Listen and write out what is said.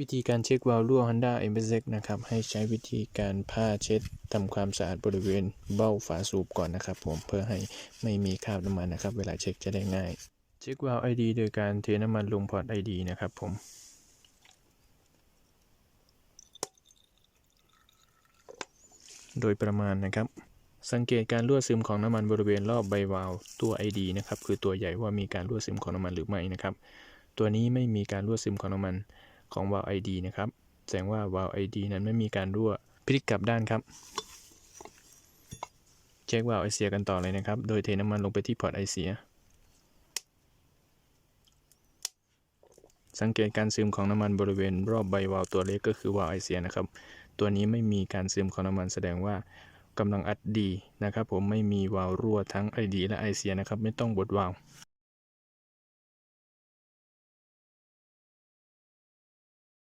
วิธีการเช็ควาล์วรั่ว Honda m s x นะครับ ให้ใช้วิธีการผ้าเช็ดทำความสะอาดบริเวณเบ้าฝาสูบก่อนนะครับ ผมเพื่อให้ไม่มีคราบน้ำมันนะครับ เวลาเช็คจะได้ง่าย เช็ควาล์ว ID โดยการเทน้ำมันลงพอร์ต ID นะครับผมโดยประมาณนะครับ สังเกตการรั่วซึมของน้ำมันบริเวณรอบใบวาล์วตัว ID นะครับคือตัวใหญ่ว่ามีการรั่วซึมของน้ำมันหรือไม่นะครับ ตัวนี้ไม่มีการรั่วซึมของน้ำมัน ของวาล์ว ID นะครับ แสดงว่าวาล์ว ID นั้นไม่มีการรั่วพลิกกลับด้านครับ เช็ควาล์วไอเสียกันต่อเลยนะครับ โดยเทน้ำมันลงไปที่พอร์ตไอเสีย สังเกตการซึมของน้ำมันบริเวณรอบใบวาล์วตัวเล็กก็คือวาล์วไอเสียนะครับ ตัวนี้ไม่มีการซึมของน้ำมันแสดงว่ากำลังอัดดีนะครับ ผมไม่มีวาล์วรั่วทั้ง ID และไอเสียนะครับ ไม่ต้องบดวาล์ว